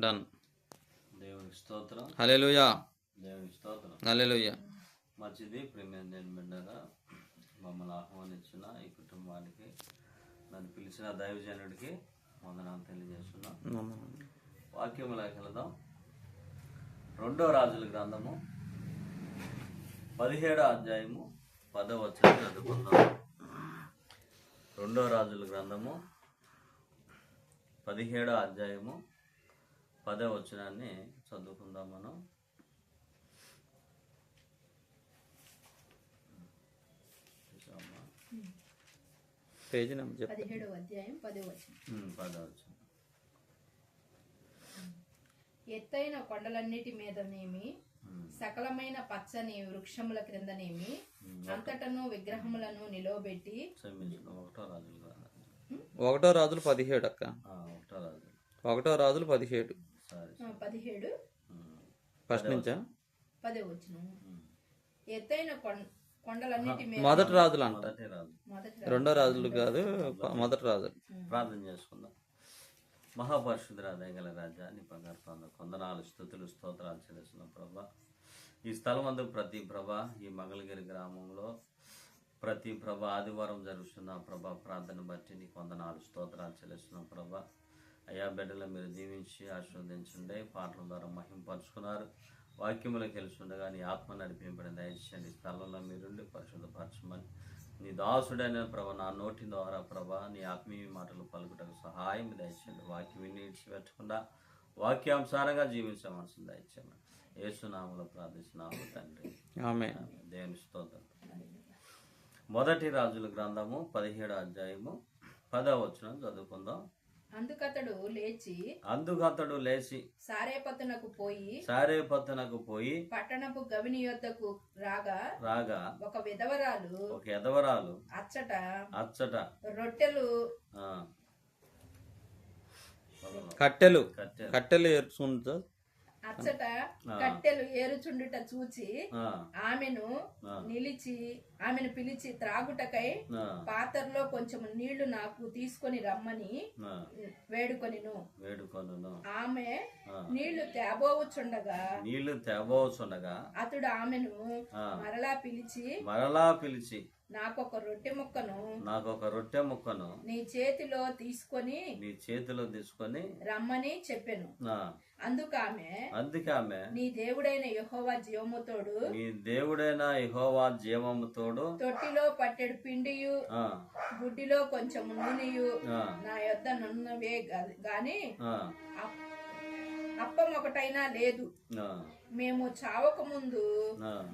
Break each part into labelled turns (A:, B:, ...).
A: Done
B: దేవునికి స్తోత్రం.
A: హల్లెలూయా
B: దేవునికి స్తోత్రం.
A: హల్లెలూయా
B: మంచిది ప్రేమ నేను బిడ్డగా మమ్మల్ని ఆహ్వానించిన ఈ కుటుంబానికి నన్ను పిలిచిన దైవజనుడికి వందనాలు తెలియజేస్తున్నాం. వాక్యములోకి వెళదాం. రెండో రాజుల గ్రంథము పదిహేడో అధ్యాయము పదవ వచ్చిన చదువుకుందాం. రెండో రాజుల గ్రంథము పదిహేడో అధ్యాయము పదవ వచనాన్ని చదువుకుందాం మనం?
A: పేజీ నెంబర్ చెప్పు.
C: పదిహేడవ అధ్యాయం వచనం.
B: పదవ వచనం.
C: ఎత్తైన కొండలన్నిటి మీదనేమి సకలమైన పచ్చని వృక్షముల క్రిందనేమి అంతటను విగ్రహములను నిలవబెట్టి
B: ఒకటో రాజుల గ్రంథం
A: ఒకటో రాజులు పదిహేడు అక్క.
B: ఒకటో రాజులు.
A: ఒకటో రాజులు పదిహేడు.
C: పదిహేడు.
B: ఉమ్,
A: ఫస్ట్ నుంచా?
C: పదో వచనం.
B: ఉమ్.
C: ఎత్తైన కొండలన్నిటి మీద.
A: మొదటి రాజులు అంట.
B: మొదటి రాజు.
C: మొదటి
A: రెండో రాజులు కాదు మొదటి రాజులు
B: ప్రార్థన చేసుకుందాం. మహాపరిశుద్ధ దయగల రాజా నీ బంగారు కొందనాలు స్థుతులు స్తోత్రాలు చెల్లిస్తున్నాం ప్రభా. ఈ స్థలం అందు ప్రతి ప్రభా ఈ మంగళగిరి గ్రామంలో ప్రతి ప్రభా ఆదివారం జరుగుతున్న ప్రభా ప్రార్థన బట్టి నీకు వందనాలు స్తోత్రాలు చెల్లిస్తున్నాం ప్రభా. అయ్యా బిడ్డలు మీరు దీవించి ఆశీర్వదించండి. పాటల ద్వారా మహింపరుచుకున్నారు వాక్యములకు తెలుసుండగా నీ ఆత్మ నడిపింపడిన దయచేయండి. స్థలంలో మీరుండి పరిశుద్ధపరచమని. నీ దాసుడైన ప్రభ నా నోటి ద్వారా ప్రభ నీ ఆత్మీయ మాటలు పలుకుటకు సహాయం దయచేయండి. వాక్యం విని విడిచిపెట్టకుండా వాక్యానుసారంగా జీవించే మనసు దయచేయమని ఏసునామలో ప్రార్థిస్తున్నాము తండ్రి.
A: ఆమె
B: దేవుని స్తోత్రం. మొదటి రాజుల గ్రంథము పదిహేడు అధ్యాయము పదవ వచనం చదువుకుందాం.
C: అందుకతడు లేచి
B: అందుకతడు లేచి
C: సారేపతునకు పోయి
B: సారేపత్తనకు పోయి
C: పట్టణపు గవిని యొద్దకు రాగా
B: రాగా
C: ఒక విధవరాలు
B: ఒక ఎదవరాలు
C: అచ్చట
B: అచ్చట
C: రొట్టెలు
B: ఆ,
A: కట్టెలు.
B: కట్టె
A: కట్టెలు ఏర్చుకుంటా
C: అచ్చట కట్టెలు ఏరుచుండుట చూచి ఆమెను. నిలిచి ఆమెను పిలిచి త్రాగుటకై పాత్రలో కొంచెం నీళ్ళు నాకు తీసుకొని రమ్మని వేడుకొనిను ఆమె. నీళ్ళు తేబోవచ్చుండగా
B: నీళ్ళు తేబోచుండగా
C: అతడు ఆమెను. మరలా పిలిచి
B: మరలా పిలిచి
C: నాకొక రొట్టె ముక్కను
B: నాకు ఒక రొట్టె ముక్కను
C: నీ చేతిలో తీసుకొని
B: నీ చేతిలో తీసుకొని
C: రమ్మని చెప్పెను.
B: ఆ,
C: అందుకు ఆమె
B: అందుకే ఆమె
C: నీ దేవుడైన యెహోవా జీవముతోడు
B: నీ దేవుడైన ఇహోవా జీవముతోడు
C: తొట్టిలో పట్టెడు పిండియు గుడ్డిలో కొంచెం నూనెయు నా యొద్ద నున్నవే గాని అప్పం ఒకటైనా లేదు. మేము చావక ముందు.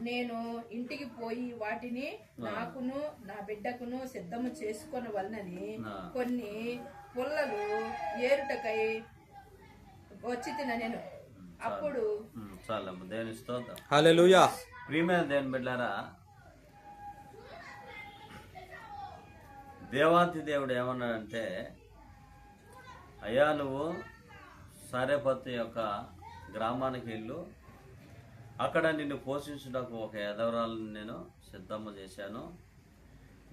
C: నేను ఇంటికి పోయి వాటిని నాకును నా బిడ్డకును సిద్ధము చేసుకొని వలనని. కొన్ని పుల్లలు ఏరుటకై వచ్చి తిన నేను. అప్పుడు
B: చాలమ్మ స్తోత్రం. ప్రియమైన బిడ్డారా దేవాంతి దేవుడు ఏమన్నాడంటే అయ్యా నువ్వు సారేపత్తు యొక్క గ్రామానికి వెళ్ళు. అక్కడ నిన్ను పోషించుటకు ఒక ఎదవరాలను నేను సిద్ధము చేశాను.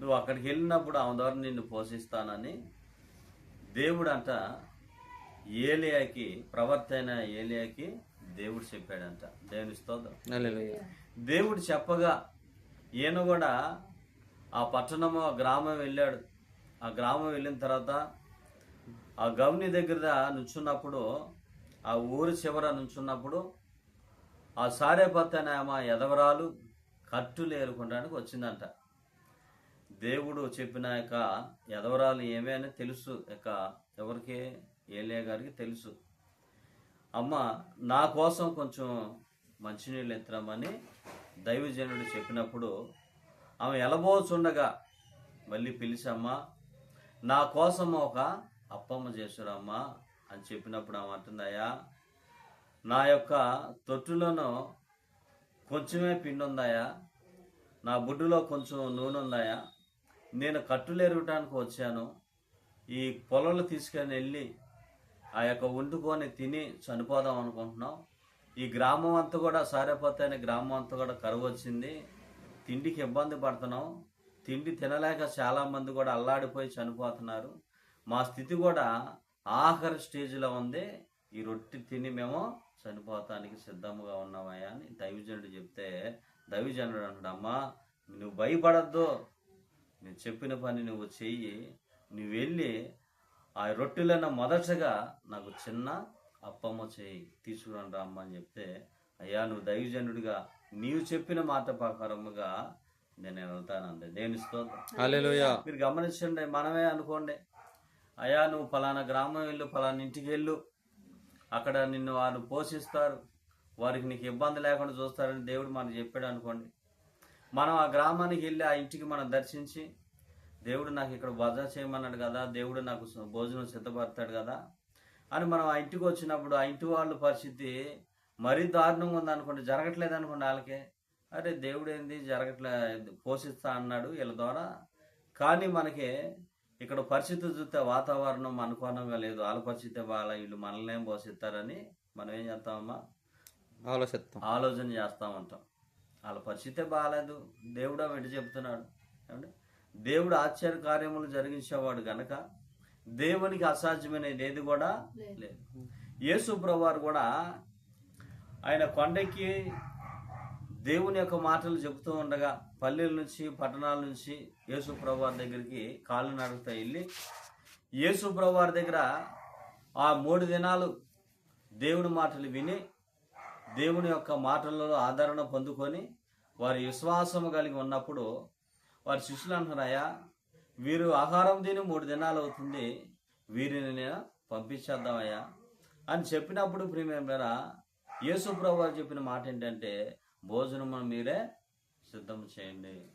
B: నువ్వు అక్కడికి వెళ్ళినప్పుడు ఆమె ద్వారా నిన్ను పోషిస్తానని దేవుడు అంట ఏలియాకి ప్రవర్త అయిన ఏలియాకి దేవుడు చెప్పాడంట. దేవుని స్తోత్రం. దేవుడు చెప్పగా ఈయన కూడా ఆ పట్టణము ఆ గ్రామం వెళ్ళాడు. ఆ గ్రామం వెళ్ళిన తర్వాత ఆ గవని దగ్గర నుంచున్నప్పుడు ఆ ఊరి చివర నుంచున్నప్పుడు ఆ సారేపత్త అనే ఆమె ఎదవరాలు కట్టులు ఏరుకోవడానికి వచ్చిందంట. దేవుడు చెప్పిన యొక్క ఎదవరాలు ఏమే అని తెలుసు. యొక్క ఎవరికి? ఏలియా గారికి తెలుసు. అమ్మ నా కోసం కొంచెం మంచినీళ్ళు ఎత్తరమని దైవజనుడు చెప్పినప్పుడు ఆమె ఎలబోచుండగా మళ్ళీ పిలిచమ్మ నా కోసం ఒక అప్పమ్మ చేసురమ్మా అని చెప్పినప్పుడు ఆమె అంటుందయ్యా నా యొక్క తొట్టులోనూ కొంచెమే పిండి ఉందాయా నా బుడ్డులో కొంచెం నూనె ఉందాయా నేను కట్టులు ఎరగటానికి వచ్చాను. ఈ పొలంలో తీసుకొని వెళ్ళి ఆ యొక్క వండుకొని తిని చనిపోదాం అనుకుంటున్నాం. ఈ గ్రామం అంతా కూడా సారేపోతే అనే గ్రామం అంతా కూడా కరువు వచ్చింది. తిండికి ఇబ్బంది పడుతున్నాం. తిండి తినలేక చాలామంది కూడా అల్లాడిపోయి చనిపోతున్నారు. మా స్థితి కూడా ఆఖరి స్టేజ్లో ఉంది ఈ రొట్టె తిని మేము చనిపోతానికి సిద్ధంగా ఉన్నామయ్యా అని దైవజనుడు చెప్తే దైవజనుడు అంటాడు అమ్మా నువ్వు భయపడద్దు. నేను చెప్పిన పని నువ్వు చెయ్యి. నువ్వు వెళ్ళి ఆ రొట్టెలను మొదటగా నాకు చిన్న అప్పమ్మ చేయి తీసుకురండి అమ్మ అని చెప్తే అయ్యా నువ్వు దైవజనుడిగా నీవు చెప్పిన మాట ప్రకారముగా నేను వెళ్తానండి. దేని స్తోత్రం.
A: హల్లెలూయా.
B: మీరు గమనించండి మనమే అనుకోండి. అయ్యా నువ్వు ఫలానా గ్రామం వెళ్ళు ఫలానా ఇంటికి వెళ్ళు. అక్కడ నిన్ను వారు పోషిస్తారు. వారికి నీకు ఇబ్బంది లేకుండా చూస్తారని దేవుడు మనకు చెప్పాడు అనుకోండి. మనం ఆ గ్రామానికి వెళ్ళి ఆ ఇంటికి మనం దర్శించి దేవుడు నాకు ఇక్కడ భజ చేయమన్నాడు కదా దేవుడు నాకు భోజనం సిద్ధపడతాడు కదా అని మనం ఆ ఇంటికి వచ్చినప్పుడు ఆ ఇంటి వాళ్ళ పరిస్థితి మరీ దారుణంగా ఉంది అనుకోండి జరగట్లేదు అనుకోండి వాళ్ళకే. అరే దేవుడు ఏంది? జరగట్లే పోషిస్తా అన్నాడు వీళ్ళ ద్వారా. కానీ మనకి ఇక్కడ పరిస్థితి చూస్తే వాతావరణం అనుకూలంగా లేదు. వాళ్ళ పరిస్థితి వాళ్ళ వీళ్ళు మనల్ని ఏం పోషిస్తారని మనం ఏం చేస్తామమ్మా?
A: ఆలోచిస్తాం.
B: ఆలోచన చేస్తూ ఉంటాం వాళ్ళ పరిస్థితే బాగాలేదు. దేవుడు వెంట చెప్తున్నాడు? ఏమండి? దేవుడు ఆశ్చర్య కార్యములు జరిగించేవాడు గనక దేవునికి అసాధ్యమైనది ఏది కూడా లేదు. యేసు కూడా ఆయన కొండకి దేవుని యొక్క మాటలు చెబుతూ ఉండగా పల్లెల నుంచి పట్టణాల నుంచి యేసు ప్రభువారి దగ్గరికి కాళ్ళు నడుపుతా వెళ్ళి యేసు ప్రభువారి దగ్గర ఆ మూడు దినాలు దేవుని మాటలు విని దేవుని యొక్క మాటలలో ఆదరణ పొందుకొని వారి విశ్వాసము కలిగి ఉన్నప్పుడు వారి శిష్యులు అంటున్నాయా వీరు ఆహారం తిని మూడు దినాలు అవుతుంది వీరిని నేను పంపించేద్దామయ్యా అని చెప్పినప్పుడు ప్రియమేరా యేసు ప్రభు చెప్పిన మాట ఏంటంటే భోజనం మీరే సిద్ధం చేయండి.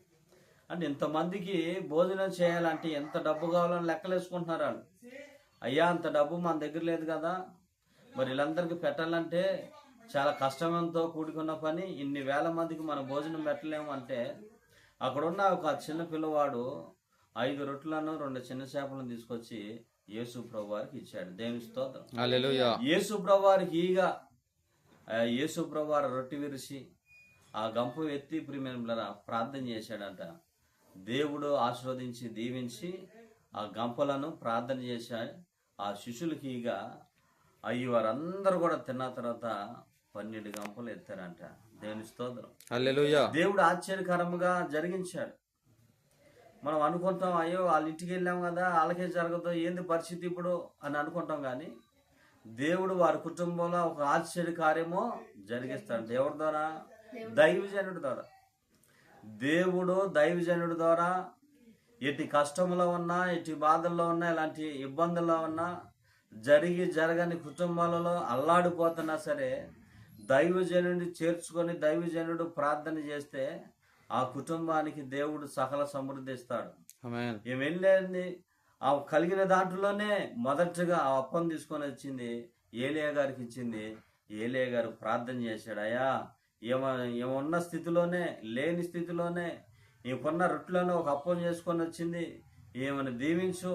B: అంటే ఇంతమందికి భోజనం చేయాలంటే ఎంత డబ్బు కావాలని లెక్కలేసుకుంటున్నారు వాళ్ళు అయ్యా అంత డబ్బు మన దగ్గర లేదు కదా. మరి వీళ్ళందరికీ పెట్టాలంటే చాలా కష్టంతో కూడుకున్న పని. ఇన్ని వేల మందికి మనం భోజనం పెట్టలేము అంటే అక్కడున్న ఒక చిన్న పిల్లవాడు ఐదు రొట్టెలను రెండు చిన్న చేపలను తీసుకొచ్చి యేసు ప్రభు వారికి ఇచ్చాడు. దేవుని స్తోత్రం. యేసు ప్రభు వారికి ఈగ యేసు ప్రభు వారు రొట్టె విరిచి ఆ గంపు ఎత్తి ప్రియమైన ప్రార్థన చేశాడంట. దేవుడు ఆస్వాదించి దీవించి ఆ గంపలను ప్రార్థన చేశాడు ఆ శిష్యులకి ఈగ అయ్యి వారందరూ కూడా తిన్న తర్వాత పన్నెండు గంపలు ఎత్తారంట. దేవుని స్తోత్రం. దేవుడు ఆశ్చర్యకరంగా జరిగించాడు. మనం అనుకుంటాం అయ్యో వాళ్ళ ఇంటికి వెళ్ళాం కదా వాళ్ళకే జరగదు ఏంది పరిస్థితి ఇప్పుడు? అని అనుకుంటాం కానీ దేవుడు వారి కుటుంబంలో ఒక ఆశ్చర్య కార్యమో జరిగిస్తాడు దేవుడి ద్వారా? దైవజనుడి ద్వారా. దేవుడు దైవజనుడి ద్వారా ఎట్టి కష్టంలో ఉన్నా ఎట్టి బాధల్లో ఉన్నా ఇలాంటి ఇబ్బందుల్లో ఉన్నా జరిగి జరగని కుటుంబాలలో అల్లాడిపోతున్నా సరే దైవజనుడిని చేర్చుకొని దైవజనుడు ప్రార్థన చేస్తే ఆ కుటుంబానికి దేవుడు సకల సమృద్ధి ఇస్తాడు.
A: ఆమేన్.
B: ఏం వెళ్ళేది ఆ కలిగిన దాంట్లోనే మొదటగా ఆ అప్పం తీసుకొని వచ్చింది ఏలియా గారికి ఇచ్చింది ఏలియా గారు ప్రార్థన చేశాడు అయ్యా ఏమ ఏమన్న స్థితిలోనే లేని స్థితిలోనే నీకున్న రొట్టెలను ఒక అప్పం చేసుకొని వచ్చింది. ఏమని దీవించు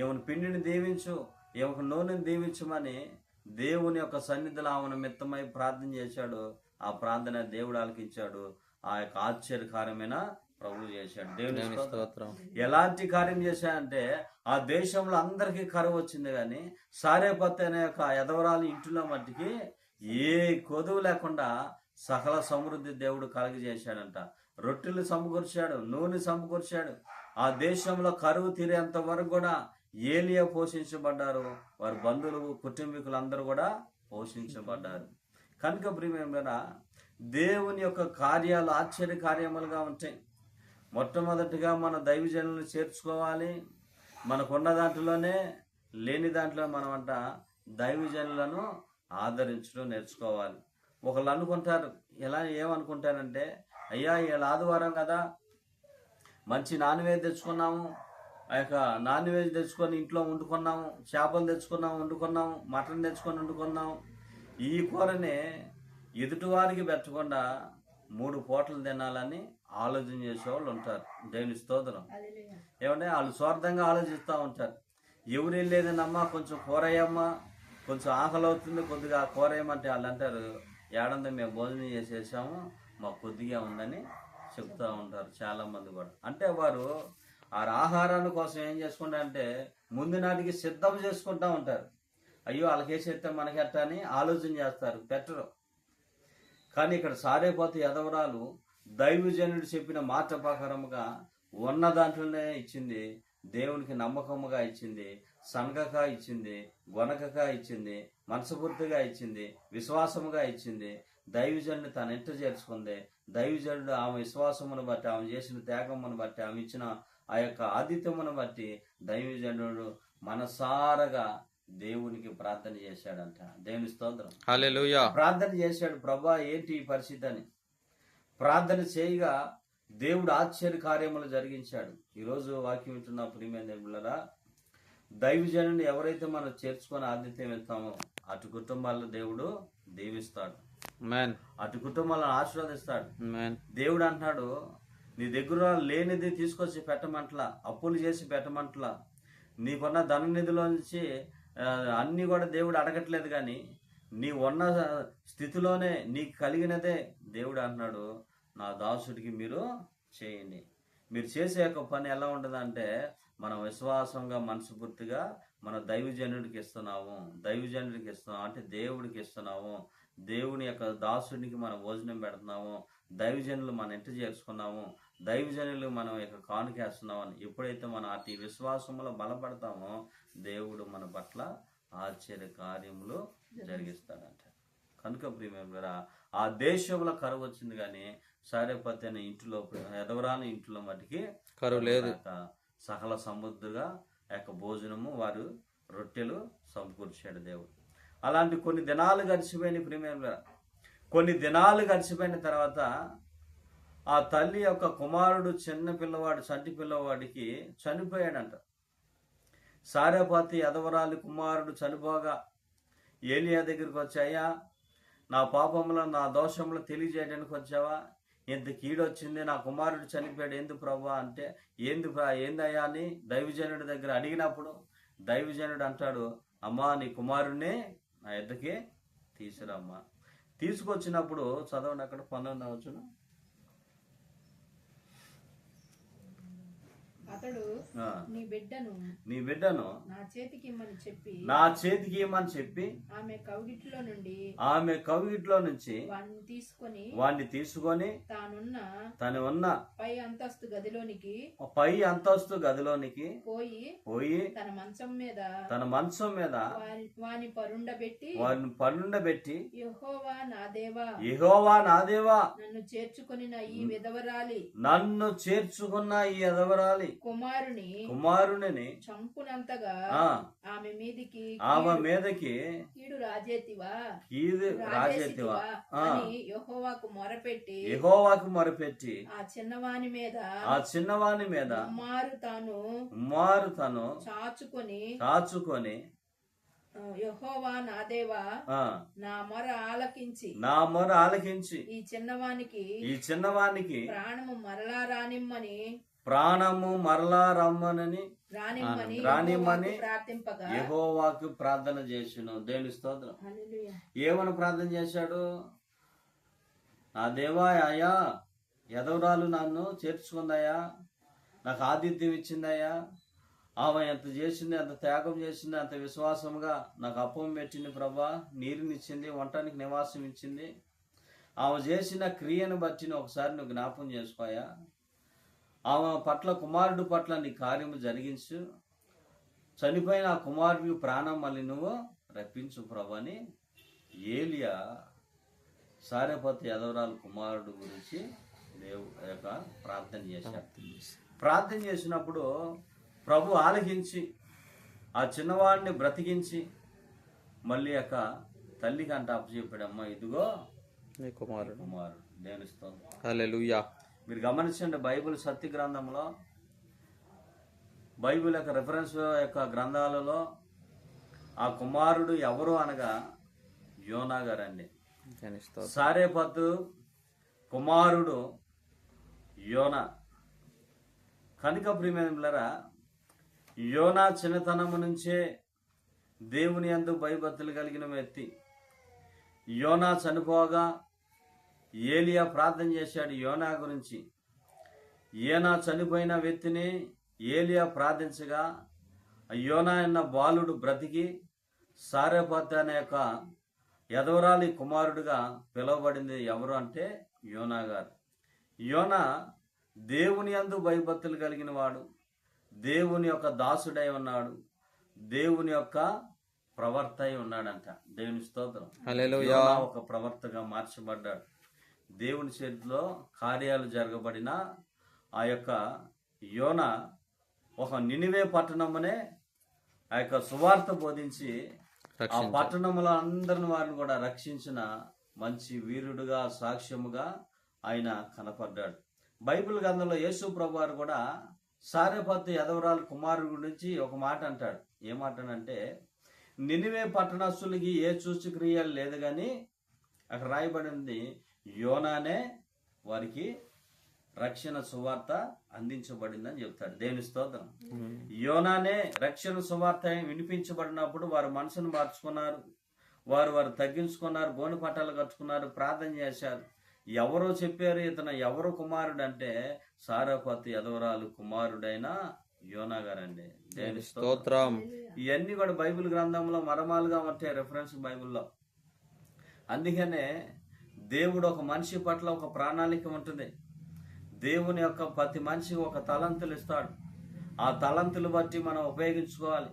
B: ఏమని పిండిని దీవించు ఏమొక నూనెని దీవించమని దేవుని యొక్క సన్నిధిలో ఆమెను మిత్తమై ప్రార్థన చేశాడు. ఆ ప్రార్థన దేవుడు ఆలకించాడు ఆ యొక్క ఆశ్చర్యకారమైన ప్రభు చేశాడు. దేవుని స్తోత్రం. ఎలాంటి కార్యం చేశాడంటే ఆ దేశంలో అందరికీ కరువు వచ్చింది కానీ సారేపత్తి అనే ఒక ఎదవరాలు ఇంటిలో మట్టికి ఏ కొదువు లేకుండా సకల సమృద్ధి దేవుడు కలుగజేశాడంట. రొట్టెలు సమకూర్చాడు నూనె సమకూర్చాడు. ఆ దేశంలో కరువు తీరేంత వరకు కూడా ఏలియా పోషించబడ్డారు. వారి బంధువులు కుటుంబీకులు అందరూ కూడా పోషించబడ్డారు. కనుక ప్రియమైన దేవుని యొక్క కార్యాలు ఆశ్చర్య కార్యములుగా ఉంటాయి. మొట్టమొదటిగా మన దైవజనులను చేర్చుకోవాలి. మనకున్న దాంట్లోనే లేని దాంట్లో మనం అంట దైవజనులను ఆదరించడం నేర్చుకోవాలి. ఒకళ్ళు అనుకుంటారు ఎలా ఏమనుకుంటారంటే అయ్యా ఇవాళ ఆదివారం కదా మంచి నాన్ వెజ్ తెచ్చుకున్నాము ఆ యొక్క నాన్ వెజ్ తెచ్చుకొని ఇంట్లో వండుకున్నాము చేపలు తెచ్చుకున్నాము వండుకున్నాము మటన్ తెచ్చుకొని వండుకున్నాము. ఈ కూరని ఎదుటివారికి పెట్టకుండా మూడు పూటలు తినాలని ఆలోచన చేసేవాళ్ళు ఉంటారు. దేవుని స్తోత్రం. ఏమంటే వాళ్ళు స్వార్థంగా ఆలోచిస్తూ ఉంటారు. ఎవరు వెళ్ళేదనమ్మా కొంచెం కూర అయ్యమ్మా కొంచెం ఆకలి అవుతుంది కొద్దిగా కూర వేయమంటే వాళ్ళు అంటారు ఏడంతా మేము భోజనం చేసేసాము. మాకు కొద్దిగా ఉందని చెప్తూ ఉంటారు చాలా మంది కూడా. అంటే వారు ఆ ఆహారాన్ని కోసం ఏం చేసుకుంటారంటే ముందు నాటికి సిద్ధం చేసుకుంటూ ఉంటారు. అయ్యో వాళ్ళకేసేస్తే మనకెట్ట అని ఆలోచన చేస్తారు. పెట్టరు కానీ ఇక్కడ సారేపోతే ఎదవరాలు దైవజనుడు చెప్పిన మాట ప్రకారముగా ఉన్న దాంట్లోనే ఇచ్చింది దేవునికి నమ్మకముగా ఇచ్చింది సనగక ఇచ్చింది గొనకక ఇచ్చింది మనస్ఫూర్తిగా ఇచ్చింది విశ్వాసముగా ఇచ్చింది. దైవజనుడు తన ఇంట చేర్చుకుంది. దైవజనుడు ఆమె విశ్వాసమును బట్టి ఆమె చేసిన త్యాగమును బట్టి ఆమె ఇచ్చిన ఆ యొక్క ఆదిత్యమును బట్టి దైవజనుడు మనసారగా దేవునికి ప్రార్థన చేశాడంట. దేవుని స్తోత్రం. ప్రార్థన చేశాడు ప్రభా ఏంటి ఈ పరిస్థితి అని ప్రార్థన చేయగా దేవుడు ఆశ్చర్య కార్యములు జరిగించాడు. ఈరోజు వాక్యం వింటున్న ప్రియమైన దైవజనుని ఎవరైతే మనం చేర్చుకొని ఆతిథ్యం ఇస్తామో అటు కుటుంబాల్లో దేవుడు దీవిస్తాడు.
A: మ్యాన్
B: అటు కుటుంబాలను ఆశీర్వదిస్తాడు.
A: మ్యాన్
B: దేవుడు అంటున్నాడు నీ దగ్గర లేనిది తీసుకొచ్చి పెట్టమంటలా అప్పులు చేసి పెట్టమంటలా. నీకున్న ధన నిధిలో నుంచి ఆ, అన్ని కూడా దేవుడు అడగట్లేదు కానీ నీ ఉన్న స్థితిలోనే నీకు కలిగినదే దేవుడు అంటున్నాడు నా దాసుడికి మీరు చేయండి. మీరు చేసే యొక్క పని ఎలా ఉంటుందంటే మనం విశ్వాసంగా మనస్ఫూర్తిగా మన దైవజనుడికి ఇస్తున్నాము. దైవజనుడికి ఇస్తున్నాము అంటే దేవుడికి ఇస్తున్నాము. దేవుని యొక్క దాసుడికి మనం భోజనం పెడుతున్నాము. దైవజనులు మన ఇంటి చేసుకున్నాము దైవజనులు మనం యొక్క కానుకేస్తున్నాము అని ఎప్పుడైతే మనం అతి విశ్వాసంలో బలపడతామో దేవుడు మన పట్ల ఆశ్చర్య కార్యములు జరిగిస్తాడంట. కనుక ప్రియమైన ఆ దేశంలో కరువు వచ్చింది కానీ సారేపతి అనే ఇంటిలో ఎదవరాని ఇంటిలో మటుకి
A: కరువు లేదు.
B: సకల సమృద్ధిగా యొక్క భోజనము వారు రొట్టెలు సమకూర్చాడు దేవుడు. అలాంటి కొన్ని దినాలు గడిచిపోయిన ప్రియమైన కొన్ని దినాలు గడిచిపోయిన తర్వాత ఆ తల్లి యొక్క కుమారుడు చిన్న పిల్లవాడు చంటి పిల్లవాడికి చనిపోయాడంట. సారేపాతి యదవరాలి కుమారుడు చనిపోగా ఏలియా దగ్గరికి వచ్చాయా? నా పాపములను నా దోషములు తెలియజేయడానికి వచ్చావా? ఇంత కీడొచ్చింది నా కుమారుడు చనిపోయాడు. ఏంది ప్రభా అంటే ఏంది ప్ర- ఏందయ్యా? అని దైవజనుడి దగ్గర అడిగినప్పుడు దైవజనుడు అంటాడు అమ్మా నీ కుమారుణ్ణి నా ఎద్దకి తీసురమ్మా తీసుకొచ్చినప్పుడు చదవండి అక్కడ పన్నెండు వచ్చిన
C: అతడు నీ బిడ్డను
B: నీ బిడ్డను
C: నా చేతికి ఇమ్మని చెప్పి
B: నా చేతికి ఇమ్మని చెప్పి
C: ఆమె కౌగిట్లో నుండి
B: ఆమె కవిగిట్లో నుంచి
C: వాడిని తీసుకొని
B: వాణ్ణి తీసుకొని
C: తానున్న
B: తను ఉన్న
C: పై అంతస్తు గదిలోనికి
B: పై అంతస్తు గదిలోనికి
C: పోయి
B: పోయి
C: తన మంచం మీద
B: తన మంచం మీద
C: వాని పరుండబెట్టి
B: వారిని పన్నుండబెట్టి
C: యెహోవా నా దేవా
B: యెహోవా నాదేవా
C: నన్ను చేర్చుకొని ఈ విధవరాలి
B: నన్ను చేర్చుకున్న ఈ ఎదవరాలి
C: కుమారుని
B: కుమారుని
C: చంపునంతగా ఆమె మీదికి
B: ఆమె మీదకి
C: కీడు రాజేతివా
B: కీది రాజెత్తివా? ఆ.
C: అని యెహోవాకు మొరపెట్టి
B: యెహోవాకు మొరపెట్టి
C: ఆ చిన్నవాని మీద
B: ఆ చిన్నవాని మీద
C: కుమారు తాను
B: కుమారు తను
C: చాచుకొని
B: కాచుకొని
C: ఆ, యెహోవా నా దేవా నా మొర ఆలకించి
B: నా మొర ఆలకించి
C: ఈ చిన్నవానికి
B: ఈ చిన్నవానికి
C: ప్రాణము మరలా రానిమ్మని
B: ప్రాణము మరలా రమ్మనని
C: రానిమ్మని యెహోవాకు
B: ప్రార్థన చేసిన. దేవుని స్తోత్రం. ఏమని ప్రార్థన చేశాడు? నా దేవా అయ్యా ఎదవరాలు నన్ను చేర్చుకుందయ్యా నాకు ఆతిథ్యం ఇచ్చిందయ్యా. ఆమె ఎంత చేసింది ఎంత త్యాగం చేసింది అంత విశ్వాసంగా నాకు అప్పం పెట్టింది ప్రభా. నీరునిచ్చింది వంటానికి నివాసం ఇచ్చింది. ఆమె చేసిన క్రియను బట్టి నువ్వు ఒకసారి నువ్వు జ్ఞాపం చేసుకోయా ఆమె పట్ల కుమారుడు పట్ల నీ కార్యము జరిగించు. చనిపోయిన ఆ కుమారుడికి ప్రాణం మళ్ళీ నువ్వు రప్పించు ప్రభు అని ఏలియా సారేపతి యదవరాలు కుమారుడు గురించి దేవు యొక్క ప్రార్థన చేశాడు. ప్రార్థన చేసినప్పుడు ప్రభు ఆలకించి ఆ చిన్నవాడిని బ్రతికించి మళ్ళీ యొక్క తల్లికి అంట అప్పచెప్పాడమ్మా ఇదిగో
A: కుమారుడు.
B: కుమారుడు. నేను ఇస్తాను మీరు గమనించండి బైబిల్ సత్య గ్రంథంలో బైబిల్ యొక్క రెఫరెన్స్ యొక్క గ్రంథాలలో ఆ కుమారుడు ఎవరు అనగా యోనా గారండి. సారేపతు కుమారుడు యోన. కనుక ప్రియమైనరా యోనా చిన్నతనము నుంచే దేవుని అందు భయభక్తులు కలిగిన వ్యక్తి. యోనా చనిపోగా ఏలియా ప్రార్థన చేశాడు యోనా గురించి. ఏనా చనిపోయిన వ్యక్తిని ఏలియా ప్రార్థించగా యోనా అన్న బాలుడు బ్రతికి సారేపత్ అనే యొక్క యదవరాలి కుమారుడిగా పిలువబడింది ఎవరు అంటే యోనా గారు. యోనా దేవుని యందు భయభక్తులు కలిగిన వాడు దేవుని యొక్క దాసుడై ఉన్నాడు దేవుని యొక్క ప్రవర్త అయి ఉన్నాడంట. దేవుని స్తోత్రం. ఒక ప్రవర్తగా మార్చబడ్డాడు. దేవుని చేతిలో కార్యాలు జరగబడిన ఆ యొక్క యోన ఒక నినివే పట్టణమునే ఆ యొక్క సువార్త బోధించి ఆ పట్టణంలో అందరిని వారిని కూడా రక్షించిన మంచి వీరుడుగా సాక్ష్యముగా ఆయన కనపడ్డాడు. బైబిల్ గ్రంథంలో యేసు ప్రభు వారు కూడా సారేపత్తు యదవరాలు కుమారుడు గురించి ఒక మాట అంటాడు. ఏ మాట అంటే నినివే పట్టణస్తులకి ఏ సూచక్రియలు లేదు కానీ అక్కడ రాయబడింది యోనానే వారికి రక్షణ సువార్త అందించబడిందని చెప్తాడు. దేవుని స్తోత్రం. యోనానే రక్షణ సువార్త వినిపించబడినప్పుడు వారు మనసును మార్చుకున్నారు. వారు వారు తగ్గించుకున్నారు గోను పట్టాలు కట్టుకున్నారు ప్రార్థన చేశారు. ఎవరో చెప్పారు ఇతను ఎవరు కుమారుడు అంటే సారపతి యదవరాలు కుమారుడైన యోనా గారండి. దేవుని స్తోత్రం.
A: స్తోత్రం.
B: ఇవన్నీ కూడా బైబిల్ గ్రంథంలో మరమాలుగా ఉంటాయి రెఫరెన్స్ బైబిల్లో. అందుకనే దేవుడు ఒక మనిషి పట్ల ఒక ప్రణాళిక ఉంటుంది. దేవుని యొక్క ప్రతి మనిషికి ఒక తలంతులు ఇస్తాడు. ఆ తలంతులు బట్టి మనం ఉపయోగించుకోవాలి.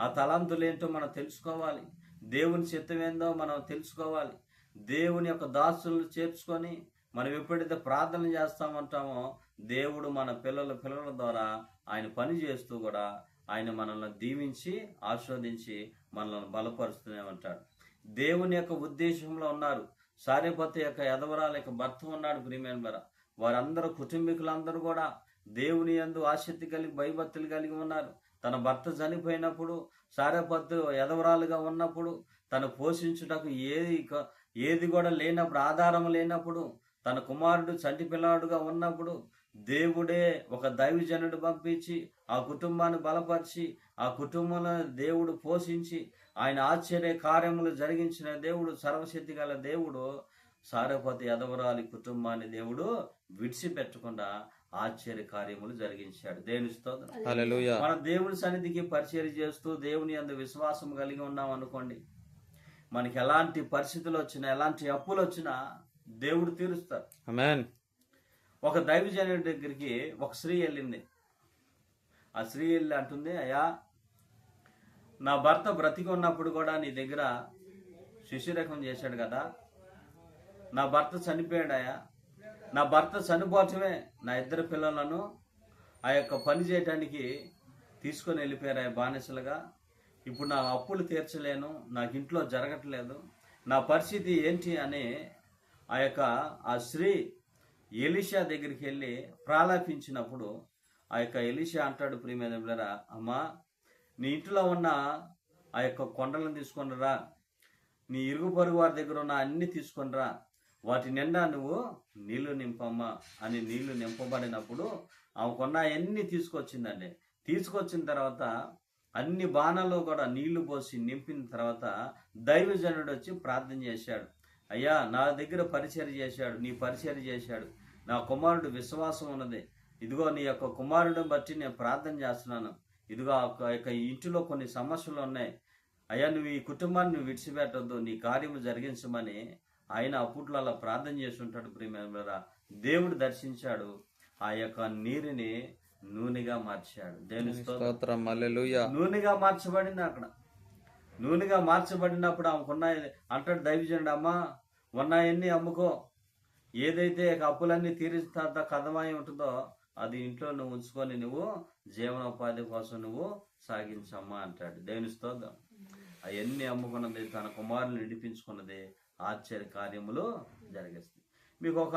B: ఆ తలంతులు ఏంటో మనం తెలుసుకోవాలి. దేవుని చిత్తం ఏందో మనం తెలుసుకోవాలి. దేవుని యొక్క దాసులను చేర్చుకొని మనం ఎప్పుడైతే ప్రార్థన చేస్తామంటామో దేవుడు మన పిల్లల పిల్లల ద్వారా ఆయన పని చేస్తూ కూడా ఆయన మనల్ని దీవించి ఆస్వాదించి మనల్ని బలపరుస్తూనే ఉంటాడు. దేవుని యొక్క ఉద్దేశంలో ఉన్నారు. సారేపతి యొక్క యదవరాల యొక్క భర్త ఉన్నాడు ప్రియమైన వారందరూ కుటుంబీకులందరూ కూడా దేవుని యందు ఆసక్తి కలిగి భయభక్తులు కలిగి ఉన్నారు. తన భర్త చనిపోయినప్పుడు సారేపత్తు ఎదవరాలుగా ఉన్నప్పుడు తను పోషించుటకు ఏది ఏది కూడా లేనప్పుడు ఆధారం లేనప్పుడు తన కుమారుడు చంటి పిల్లాడుగా ఉన్నప్పుడు దేవుడే ఒక దైవజనుడు పంపించి ఆ కుటుంబాన్ని బలపరిచి ఆ కుటుంబంలో దేవుడు పోషించి ఆయన ఆశ్చర్య కార్యములు జరిగించిన దేవుడు సర్వశక్తి గల దేవుడు సారపతి యదవరాలి కుటుంబాన్ని దేవుడు విడిచిపెట్టకుండా ఆశ్చర్య కార్యములు జరిగించాడు. దేవుని స్తోత్రం.
A: హల్లెలూయా.
B: మన దేవుని సన్నిధికి పరిచయం చేస్తూ దేవుని అందు విశ్వాసం కలిగి ఉన్నాం అనుకోండి. మనకి ఎలాంటి పరిస్థితులు వచ్చినా ఎలాంటి అప్పులు వచ్చినా దేవుడు తీరుస్తాడు
A: అమెన్
B: ఒక దైవజనుడి దగ్గరికి ఒక స్త్రీ వెళ్ళింది. ఆ స్త్రీ వెళ్ళి అంటుంది అయ్యా నా భర్త బ్రతికి ఉన్నప్పుడు కూడా నీ దగ్గర శిశురకం చేశాడు కదా. నా భర్త చనిపోయాడయా నా భర్త చనిపోవటమే నా ఇద్దరు పిల్లలను ఆ యొక్క పని చేయటానికి తీసుకొని వెళ్ళిపోయారు బానిసలుగా. ఇప్పుడు నా అప్పులు తీర్చలేను నాకు ఇంట్లో జరగట్లేదు. నా పరిస్థితి ఏంటి అని ఆ యొక్క ఆ స్త్రీ ఎలిషా దగ్గరికి వెళ్ళి ప్రాలాపించినప్పుడు ఆ యొక్క ఎలిషా అంటాడు ప్రియమైన అమ్మా నీ ఇంట్లో ఉన్న ఆ యొక్క కొండలను తీసుకొనిరా నీ ఇరుగు పొరుగు వారి దగ్గర ఉన్న అన్ని తీసుకొనిరా వాటి నిండా నువ్వు నీళ్ళు నింపమ్మా అని నీళ్ళు నింపబడినప్పుడు ఆమెకున్న అన్ని తీసుకొచ్చిందండి. తీసుకొచ్చిన తర్వాత అన్ని బాణాల్లో కూడా నీళ్ళు పోసి నింపిన తర్వాత దైవజనుడు వచ్చి ప్రార్థన చేశాడు. అయ్యా నా దగ్గర పరిచయం చేశాడు నీ పరిచయం చేశాడు. నా కుమారుడు విశ్వాసం ఉన్నది. ఇదిగో నీ యొక్క కుమారుడిని బట్టి నేను ప్రార్థన చేస్తున్నాను. ఇదిగో ఆ యొక్క- ఇంటిలో కొన్ని సమస్యలు ఉన్నాయి. అయ్యా నువ్వు ఈ కుటుంబాన్ని నువ్వు విడిచిపెట్టొద్దు నీ కార్యము జరిగించమని ఆయన అప్పట్లో అలా ప్రార్థన చేసి ఉంటాడు ప్రియమైన దేవుడు దర్శించాడు. ఆ యొక్క నీరుని నూనెగా మార్చాడు. దేవుని స్తోత్రం. నూనెగా మార్చబడింది అక్కడ. నూనెగా మార్చబడినప్పుడు ఆమెకున్న అంటాడు దైవజనుడు అమ్మా ఉన్నాయన్నీ అమ్ముకో? ఏదైతే అప్పులన్నీ తీరిన తర్వాత కథమాయి ఉంటుందో అది ఇంట్లో నువ్వు ఉంచుకొని నువ్వు జీవనోపాధి కోసం నువ్వు సాగించమ్మా అంటాడు. దేవుని స్తోత్రం. అవన్నీ అమ్ముకున్నది తన కుమారుని విడిపించుకున్నది ఆశ్చర్య కార్యములు జరిగిస్తుంది మీకు ఒక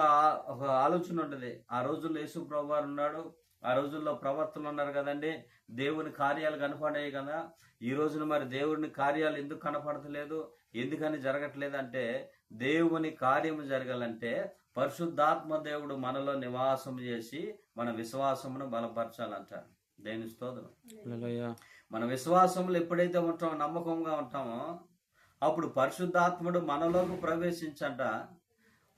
B: ఒక ఆలోచన ఉంటుంది. ఆ రోజుల్లో యేసు ప్రభు ఉన్నాడు. ఆ రోజుల్లో ప్రవర్తనలు ఉన్నారు కదండి. దేవుని కార్యాలు కనపడాయి కదా. ఈ రోజున మరి దేవుని కార్యాలు ఎందుకు కనపడతలేదు? ఎందుకని జరగట్లేదు అంటే దేవుని కార్యము జరగాలంటే పరిశుద్ధాత్మ దేవుడు మనలో నివాసం చేసి మన విశ్వాసమును బలపరచాలంటారు. దేని స్తోత్రం? మన విశ్వాసంలో ఎప్పుడైతే ఉంటామో నమ్మకంగా ఉంటామో అప్పుడు పరిశుద్ధాత్ముడు మనలోకి ప్రవేశించంట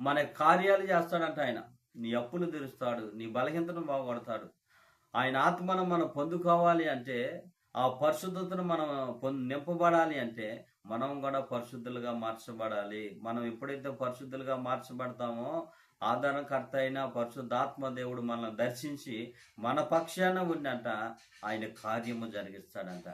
B: మన కార్యాలు చేస్తాడంట ఆయన. నీ అప్పులు తీరుస్తాడు నీ బలహీనతను బాగుపడతాడు. ఆయన ఆత్మను మనం పొందుకోవాలి అంటే ఆ పరిశుద్ధతను మనం నింపబడాలి అంటే మనం కూడా పరిశుద్ధులుగా మార్చబడాలి. మనం ఎప్పుడైతే పరిశుద్ధులుగా మార్చబడతామో ఆధారకర్త అయిన పరిశుద్ధాత్మ దేవుడు మనల్ని దర్శించి మన పక్షాన ఉన్నంట ఆయన కార్యము జరిగిస్తాడంట.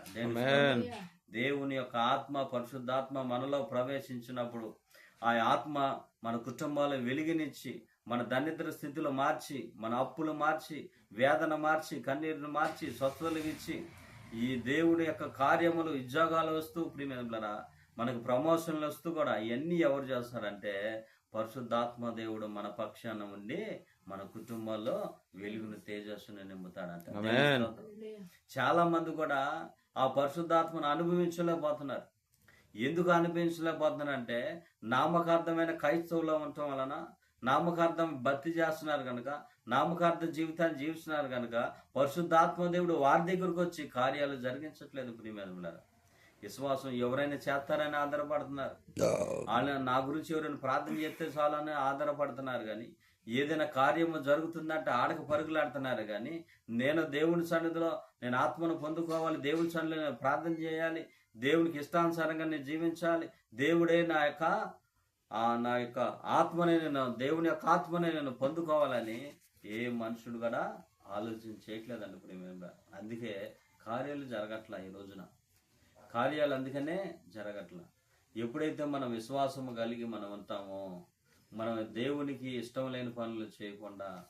B: దేవుని యొక్క ఆత్మ పరిశుద్ధాత్మ మనలో ప్రవేశించినప్పుడు ఆ ఆత్మ మన కుటుంబాలు వెలిగినిచ్చి మన దరిద్ర స్థితిలో మార్చి మన అప్పులు మార్చి వేదన మార్చి కన్నీరును మార్చి స్వస్థతలు ఇచ్చి ఈ దేవుడి యొక్క కార్యములు ఉద్యోగాలు వస్తూ ప్రియమైన మనకు ప్రమోషన్లు వస్తూ కూడా ఇవన్నీ ఎవరు చేస్తారంటే పరిశుద్ధాత్మ దేవుడు మన పక్షాన ఉండి మన కుటుంబాల్లో వెలుగును తేజస్సును నింపుతాడంట. చాలా మంది కూడా ఆ పరిశుద్ధాత్మను అనుభవించలేకపోతున్నారు. ఎందుకు అనుభవించలేకపోతున్నారంటే నామకార్థమైన క్రైస్తవులో ఉండటం వలన నామకార్థం భక్తి చేస్తున్నారు కనుక నామకార్థ జీవితాన్ని జీవిస్తున్నారు కనుక పరిశుద్ధాత్మ దేవుడు వారి దగ్గరకు వచ్చి కార్యాలు జరిగించట్లేదు ప్రియమైన విశ్వాసం ఎవరైనా చేస్తారని ఆధారపడుతున్నారు. వాళ్ళ నా గురించి ఎవరైనా ప్రార్థన చేస్తే చాలని ఆధారపడుతున్నారు కానీ ఏదైనా కార్యము జరుగుతుందంటే ఆడక పరుగులాడుతున్నారు కానీ నేను దేవుని సన్నిధిలో నేను ఆత్మను పొందుకోవాలి దేవుని సన్నిధిలో నేను ప్రార్థన చేయాలి దేవునికి ఇష్టానుసారంగా నేను జీవించాలి దేవుడే నా యొక్క నా యొక్క ఆత్మని నేను దేవుని యొక్క ఆత్మనే నేను పొందుకోవాలని ఏ మనుషుడు కూడా ఆలోచన చేయట్లేదండి ప్రేమ అందుకే కార్యాలు జరగట్లా ఈ రోజున. కార్యాలు అందుకనే జరగట్లా. ఎప్పుడైతే మనం విశ్వాసము కలిగి మనం ఉంటామో మనం దేవునికి ఇష్టం లేని పనులు చేయకుండా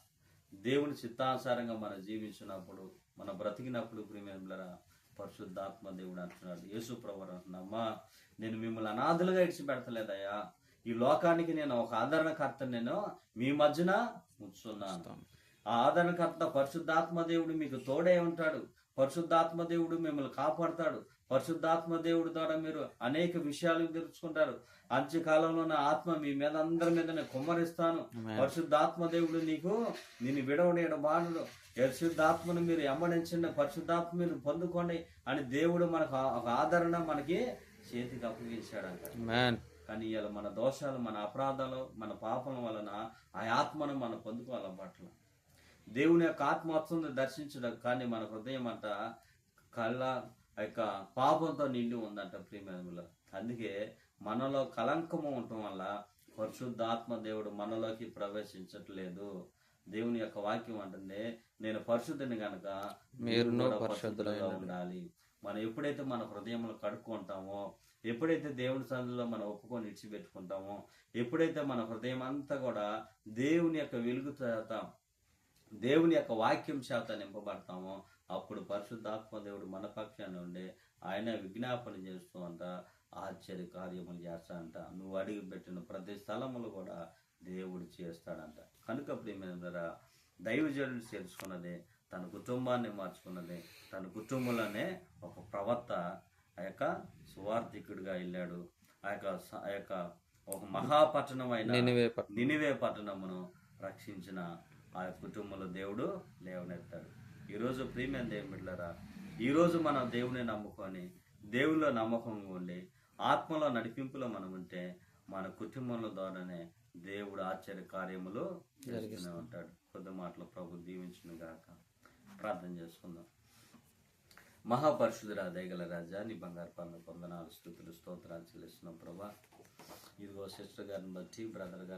B: దేవుని చిత్తానుసారంగా మనం జీవించినప్పుడు మనం బ్రతికినప్పుడు ప్రియమేంలరా పరిశుద్ధాత్మ దేవుడు అంటున్నాడు. యేసు ప్రభు అంటున్నామ్మా నేను మిమ్మల్ని అనాథులుగా ఇడిచిపెడతలేదయ్యా ఈ లోకానికి నేను ఒక ఆదరణకర్త నేను మీ మధ్యన ఉంచున్నాను ఆ ఆదరణకర్త పరిశుద్ధాత్మ దేవుడు మీకు తోడే ఉంటాడు. పరిశుద్ధాత్మ దేవుడు మిమ్మల్ని కాపాడతాడు. పరిశుద్ధాత్మ దేవుడి ద్వారా మీరు అనేక విషయాలు తెలుసుకుంటారు. అంత్యకాలంలో నా ఆత్మ మీ మీద అందరి మీద నేను కుమ్మరిస్తాను. పరిశుద్ధాత్మ దేవుడు నీకు నేను విడవడేడు బాణుడు పరిశుద్ధాత్మను మీరు ఎమ్మడించండి. పరిశుద్ధాత్మ మీరు పొందుకోండి అని దేవుడు మనకు ఒక ఆదరణ మనకి చేతికి అప్పగించాడంట.
A: మ్యాన్
B: కానీ ఇలా మన దోషాలు మన అపరాధాలు మన పాపం వలన ఆ ఆత్మను మనం పొందుకోవాలి పట్ల దేవుని యొక్క ఆత్మ వస్తుంది దర్శించడం కానీ మన హృదయం అంట కళ్ళ యొక్క పాపంతో నిండి ఉందంట ప్రియమైన అందుకే మనలో కలంకము ఉండటం వల్ల పరిశుద్ధాత్మ దేవుడు మనలోకి ప్రవేశించట్లేదు. దేవుని యొక్క వాక్యం అంటుంది నేను పరిశుద్ధిని గనక
A: పరిశుద్ధులై
B: పరిశుద్ధులుగా ఉండాలి. మనం ఎప్పుడైతే మన హృదయంలో కడుక్కుంటామో ఎప్పుడైతే దేవుని సన్నిధిలో మనం ఒప్పుకొని ఇచ్చిపెట్టుకుంటామో ఎప్పుడైతే మన హృదయం అంతా కూడా దేవుని యొక్క వెలుగు చేత దేవుని యొక్క వాక్యం చేత నింపబడతామో అప్పుడు పరిశుద్ధాత్మ దేవుడు మన పక్షాన ఉండి ఆయన విజ్ఞాపన చేస్తూ అంట ఆశ్చర్య కార్యములు చేస్తాడంట నువ్వు అడిగి పెట్టిన ప్రతి స్థలములు కూడా దేవుడు చేస్తాడంట. కనుక ప్రియమైన దైవజనుడు తెలుసుకున్నది తన కుటుంబాన్ని మార్చుకున్నది తన కుటుంబంలోనే ఒక ప్రవక్త ఆ యొక్క సువార్థికుడిగా వెళ్ళాడు. ఆ యొక్క ఆ యొక్క ఒక మహాపట్టణమైన
A: నినివే పట్టణం.
B: నినివే పట్టణమును రక్షించిన ఆ కుటుంబంలో దేవుడు లేవనెత్తాడు. ఈరోజు ప్రియమైన దేవుని బిడ్డలారా ఈరోజు మనం దేవుని నమ్ముకొని దేవుల్లో నమ్మకంగా ఉండి ఆత్మలో నడిపింపులో మనం ఉంటే మన కుటుంబంలో ద్వారానే దేవుడు ఆశ్చర్య కార్యములు ఉంటాడు. కొద్ది మాటలు ప్రభు దీవించును గాక. ప్రార్థన చేసుకుందాం. మహాపరిశుద్ధురా దయగల రాజా నీ బంగారు పనుల పొందనాలు స్థుతులు స్తోత్రాలు చెల్లిస్తున్నాం ప్రభా. ఇదిగో సిస్టర్ గారిని బట్టి బ్రదర్ గారిని